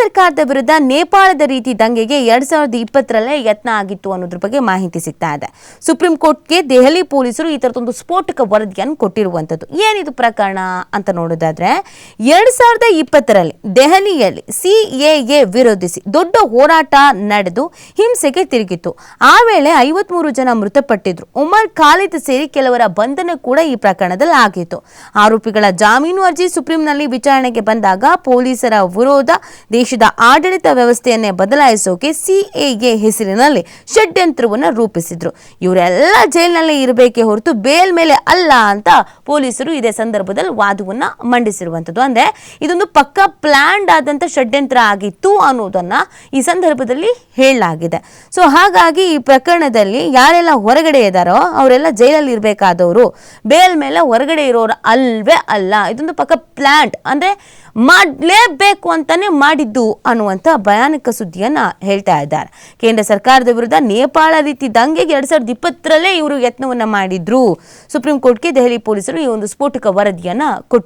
ಸರ್ಕಾರದ ವಿರುದ್ಧ ನೇಪಾಳದ ರೀತಿ ದಂಗೆಗೆ ಎರಡ್ ಸಾವಿರದ ಇಪ್ಪತ್ತರಲ್ಲೇ ಯತ್ನ ಆಗಿತ್ತು ಅನ್ನೋದ್ರ ಬಗ್ಗೆ ಮಾಹಿತಿ ಸಿಗ್ತಾ ಇದೆ. ಸುಪ್ರೀಂ ಕೋರ್ಟ್ಗೆ ದೆಹಲಿ ಪೊಲೀಸರು ಈ ಥರದೊಂದು ಸ್ಫೋಟಕ ವರದಿಯನ್ನು ಕೊಟ್ಟಿರುವಂಥದ್ದು. ಏನಿದು ಪ್ರಕರಣ ಅಂತ ನೋಡೋದಾದ್ರೆ, ಎರಡ್ ಸಾವಿರದ ಇಪ್ಪತ್ತರಲ್ಲಿ ದೆಹಲಿಯಲ್ಲಿ ಸಿಎಎ ವಿರೋಧಿಸಿ ದೊಡ್ಡ ಹೋರಾಟ ನಡೆದು ಹಿಂಸೆಗೆ ತಿರುಗಿತ್ತು. ಆ ವೇಳೆ ಐವತ್ಮೂರು ಜನ ಮೃತಪಟ್ಟಿದ್ರು. ಉಮರ್ ಖಾಲಿದ್ ಸೇರಿ ಕೆಲವರ ಬಂಧನ ಕೂಡ ಈ ಪ್ರಕರಣದಲ್ಲಿ ಆಗಿತ್ತು. ಆರೋಪಿಗಳ ಜಾಮೀನು ಅರ್ಜಿ ಸುಪ್ರೀಂನಲ್ಲಿ ವಿಚಾರಣೆಗೆ ಬಂದಾಗ ಪೊಲೀಸರ ವಿರೋಧ ದೇಶದ ಆಡಳಿತ ವ್ಯವಸ್ಥೆಯನ್ನೇ ಬದಲಾಯಿಸೋಕೆ ಸಿಎಎ ಹೆಸರಿನಲ್ಲಿ ಷಡ್ಯಂತ್ರವನ್ನು ರೂಪಿಸಿದ್ರು. ಇವರೆಲ್ಲ ಜೈಲಿನಲ್ಲೇ ಇರಬೇಕೇ ಹೊರತು ಬೇಲ್ ಮೇಲೆ ಅಲ್ಲ ಅಂತ ಪೊಲೀಸರು ಇದೇ ಸಂದರ್ಭದಲ್ಲಿ ವಾದವನ್ನು ಮಂಡಿಸಿರುವಂಥದ್ದು. ಅಂದ್ರೆ ಇದೊಂದು ಪಕ್ಕ ಪ್ಲ್ಯಾಂಡ್ ಆದಂತ ಷಡ್ಯಂತ್ರ ಆಗಿತ್ತು ಅನ್ನೋದನ್ನು ಈ ಸಂದರ್ಭದಲ್ಲಿ ಹೇಳಲಾಗಿದೆ. ಸೊ ಹಾಗಾಗಿ ಈ ಪ್ರಕರಣದಲ್ಲಿ ಯಾರೆಲ್ಲ ಹೊರಗಡೆ ಇದ್ದಾರೋ ಅವರೆಲ್ಲ ಜೈಲಲ್ಲಿ ಇರಬೇಕಾದವರು ಬೇಲ್ ಮೇಲೆ ಹೊರಗಡೆ ಇರೋರು ಅಲ್ವೇ ಅಲ್ಲ. ಇದೊಂದು ಪಕ್ಕ ಪ್ಲ್ಯಾಂಟ್ ಅಂದ್ರೆ ಮಾಡಲೇಬೇಕು ಅಂತಾನೆ ಮಾಡಿದ್ದು ಅನ್ನುವಂಥ ಭಯಾನಕ ಸುದ್ದಿಯನ್ನ ಹೇಳ್ತಾ ಇದ್ದಾರೆ. ಕೇಂದ್ರ ಸರ್ಕಾರದ ವಿರುದ್ಧ ನೇಪಾಳ ರೀತಿ ದಂಗೆಗೆ ಎರಡ್ ಸಾವಿರದ ಇಪ್ಪತ್ತರಲ್ಲೇ ಇವರು ಯತ್ನವನ್ನ ಮಾಡಿದ್ರು. ಸುಪ್ರೀಂ ಕೋರ್ಟ್ಗೆ ದೆಹಲಿ ಪೊಲೀಸರು ಈ ಒಂದು ಸ್ಫೋಟಕ ವರದಿಯನ್ನ ಕೊಟ್ಟಿದ್ದಾರೆ